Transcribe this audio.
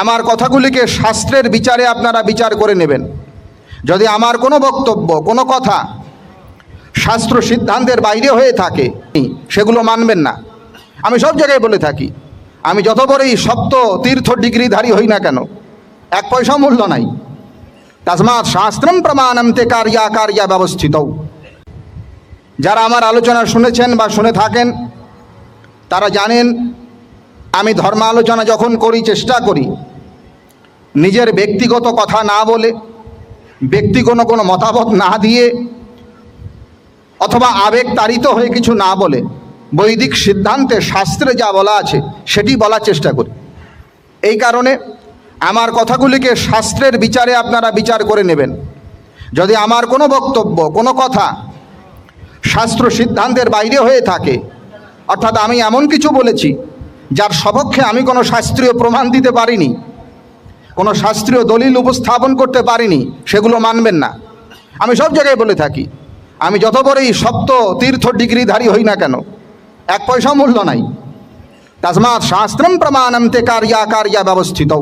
আমার কথাগুলিকে শাস্ত্রের বিচারে আপনারা বিচার করে নেবেন। যদি আমার কোনো বক্তব্য, কোনো কথা শাস্ত্র সিদ্ধান্তের বাইরে হয়ে থাকে, সেগুলো মানবেন না। আমি সব জায়গায় বলে থাকি, আমি যত বড়ই সপ্ত তীর্থ ডিগ্রিধারী হই না কেন, এক পয়সা মূল্য নাই। তসমাৎ শাস্ত্রম প্রমাণন্তে কার্যা কার্যা ব্যবস্থিত। যারা আমার আলোচনা শুনেছেন বা শুনে থাকেন, তারা জানেন আমি ধর্ম আলোচনা যখন করি, চেষ্টা করি নিজের ব্যক্তিগত কথা না বলে ব্যক্তি কোনো কোনো মতামত না দিয়ে অথবা আবেগ তাড়িত হয়ে কিছু না বলে, বৈদিক সিদ্ধান্তে শাস্ত্রে যা বলা আছে, সেটি বলার চেষ্টা করি। এই কারণে আমার কথাগুলিকে শাস্ত্রের বিচারে আপনারা বিচার করে নেবেন। যদি আমার কোনো বক্তব্য, কোনো কথা শাস্ত্র সিদ্ধান্তের বাইরে হয়ে থাকে, অর্থাৎ আমি এমন কিছু বলেছি যার সপক্ষে আমি কোনো শাস্ত্রীয় প্রমাণ দিতে পারিনি, কোনো শাস্ত্রীয় দলিল উপস্থাপন করতে পারিনি, সেগুলো মানবেন না। আমি সব জায়গায় বলে থাকি, আমি যত বড়ই সপ্ত তীর্থ ডিগ্রিধারী হই না কেন, এক পয়সা মূল্য নাই। তাজমাত শাস্ত্রম প্রমাণন্তে কারিয়া কারিয়া ব্যবস্থিত